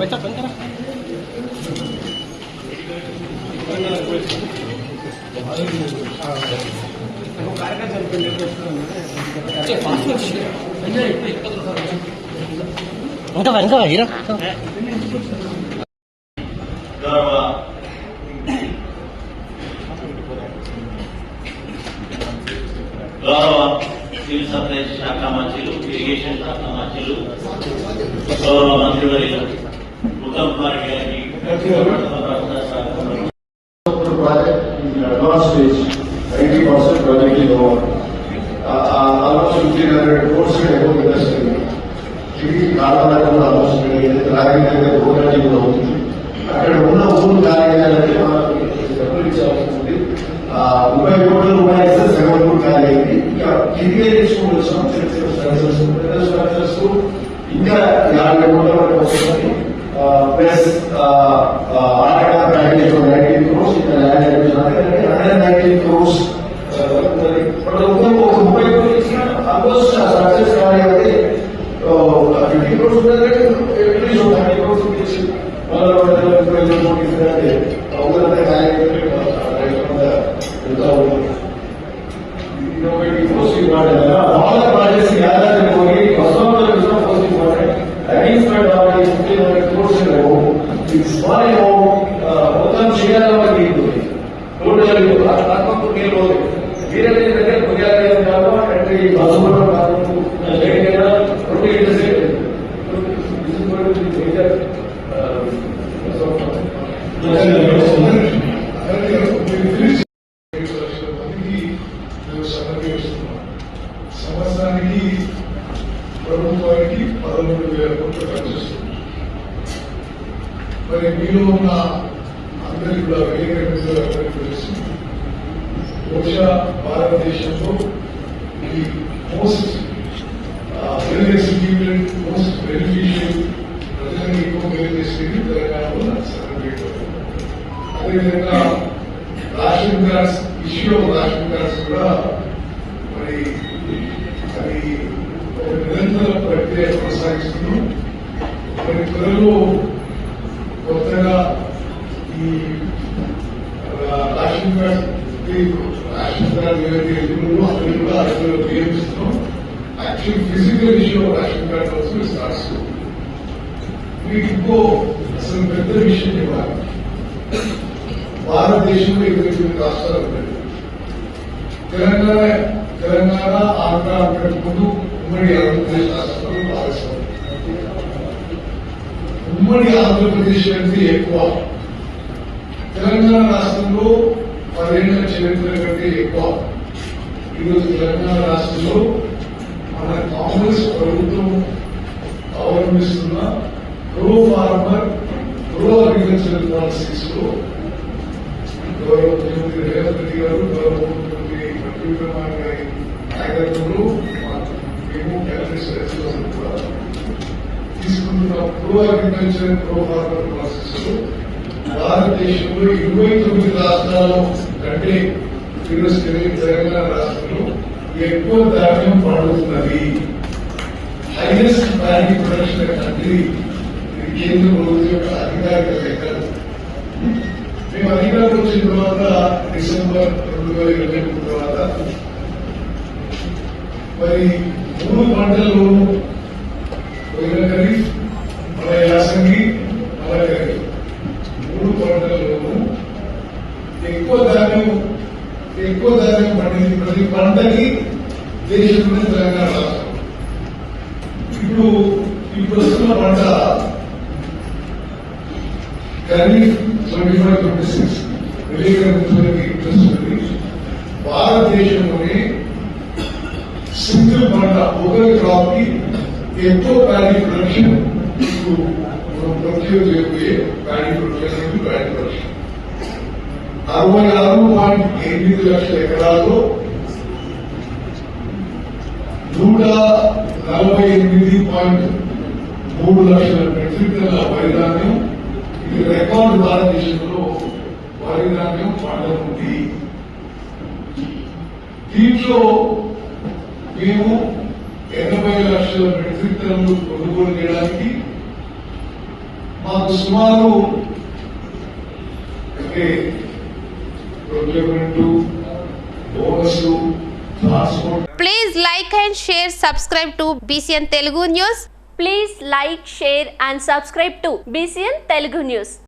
baca kan kira ఇంకా వెనక వైరా గౌరవ సివిల్ సప్లైస్ శాఖ మంత్రులు ఇరిగేషన్ శాఖ మంత్రులు గౌరవ మంత్రివర్యులు ఉత్తమ్ కుమార్ గారికి the project in the advanced stage, ninety percent project is over. Uh, uh, almost fifteen hundred crores above industry. ఇది కారణాలు ఆలోచన రాజకీయ భూగాలి కూడా అవుతుంది అక్కడ ఉన్న ఊరు కార్యాలయాలంటే మనకు డబ్బులు ఇచ్చాల్సి ఆ ముప్పై కోట్ల రూపాయలు ఇస్తే సగం కూడా ఖాళీ అయింది ఇంకా కిందే తీసుకుని వచ్చాం స్ట్రక్చర్స్ ఇంకా యాభై కోట్ల వరకు వస్తుంది with Arnaka package of 19 crores, it will add additional 119 crores. But the Uttar Mumbai is almost success carry away 50 crores, at least 30 crores in this. All the projects gathered in Kogi, first of all, it is not first important. That is why all the 1500 It's one home, మొత్తం చేయాలి నీళ్ళు total తక్కువ నీళ్ళు పోదు వేరే దగ్గర కొద్దిగా కాదు అంటే ఈ బస్సులో కాదు లేట్ అయినా రెండు ఇంటి సేట్ సంవత్సరానికి ప్రభుత్వానికి పదమూడు వేల కోట్లు ఖర్చు చేస్తుంది మరి మీలో ఉన్న అందరికీ కూడా వ్యక్తిగతంగా అందరికీ తెలుసు. బహుశా భారతదేశంలో ఈ most well executed most beneficial ప్రజలకు ఎక్కువ మేలు చేసేది తెలంగాణలో సెలబ్రేట్ అదేవిధంగా ration cards issue ration cards కూడా మరి అది ఒక నిరంతర ప్రక్రియ కొనసాగిస్తున్నాం. మరి త్వరలో కొత్తగా ఈ రేషన్ కార్డ్ రేషన్ కార్డ్ ఏవైతే ఎదుగులో అవి కూడా అందులో నియమిస్తున్నాం actual physical issue ration card starts మీకు ఇంకో అసలు పెద్ద విషయం ఇవ్వాలి. భారతదేశంలో ఇరవై తొమ్మిది రాష్ట్రాలు ఉన్నాయి. తెలంగాణ తెలంగాణ ఆంధ్ర అంతకు ముందు ఉమ్మడి ఆంధ్రప్రదేశ్ రాష్ట్రం ఉమ్మడి ఆంధ్రప్రదేశ్ అనేది ఎక్కువ. తెలంగాణ రాష్ట్రంలో పదేళ్ళ చరిత్ర కంటే ఎక్కువ. ఈరోజు తెలంగాణ రాష్ట్రంలో మన కాంగ్రెస్ ప్రభుత్వం అవలంబిస్తున్న ప్రో ఫార్మర్ ప్రో అగ్రికల్చర్ పాలసీస్లో గౌరవ ముఖ్యమంత్రి రేవంత్ రెడ్డి గారు గౌరవ ముఖ్యమంత్రి విక్రమార్ గారి నాయకత్వంలో మేము కూడా తీసుకుంటున్న pro agriculture pro farmer process భారతదేశంలో ఇరవై తొమ్మిది రాష్ట్రాల కంటే ఈరోజు తెలంగాణ రాష్ట్రంలో ఎక్కువ ధాన్యం పండుతున్నది. హైయెస్ట్ ప్యాడీ ప్రొడక్షన్ కంట్రీ ఇది కేంద్ర ప్రభుత్వం యొక్క అధికారిక లెక్కలు. మేము అధికారం వచ్చిన తర్వాత డిసెంబర్ రెండు వేల ఇరవై మూడు తర్వాత మరి మూడు పంటల్లోనూ పోయిన మన యాసంగి మన మూడు ఎక్కువ ధాన్యం ఎక్కువ ధాన్యం పండింది ప్రతి పంటకి దేశంలో తెలంగాణ ఇప్పుడు ఇప్పుడు వస్తున్న పంట kharif twenty five twenty six interest ఉంది భారతదేశంలోనే సింగిల్ పంట ఒక క్రాప్కి ఎక్కువ ప్యాడీ ప్రొడక్షన్ ఇప్పుడు ప్రొక్యూర్ చేయబోయే ప్యాడీ ప్రొడక్షన్ ప్యాడీ ప్రొడక్షన్ అరవై ఆరు పాయింట్ ఎనిమిది లక్షల ఎకరాల్లో నూట నలభై ఎనిమిది పాయింట్ మూడు లక్షల మెట్రిక్ టన్ల వరి ధాన్యం. ఇది రికార్డు భారతదేశంలో వరి ధాన్యం పండుతుంది దీంట్లో మేము ఎనభై లక్షల మెట్రిక్ టన్నులు కొనుగోలు చేయడానికి మాకు సుమారు అంటే procurement bonus transport Please like and share, subscribe to BCN Telugu News. Please like, share and subscribe to BCN Telugu News.